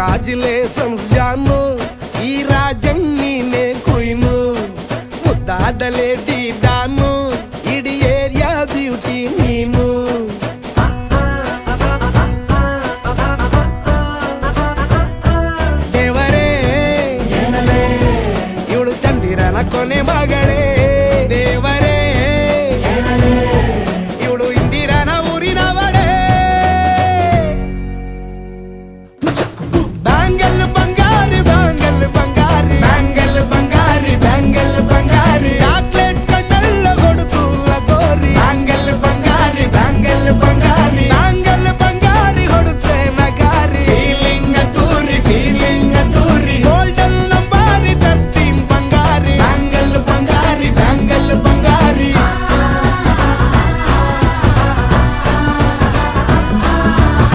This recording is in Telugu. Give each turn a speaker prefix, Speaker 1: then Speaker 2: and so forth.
Speaker 1: రాజులే జాను ఈ రాజం నేనే కుయిను. ముద్దాడలేటి దాను ఇడి ఏరియా బ్యూటీ నేను. ఎవరే ಇವಳು చందిరన కొనే మగడే.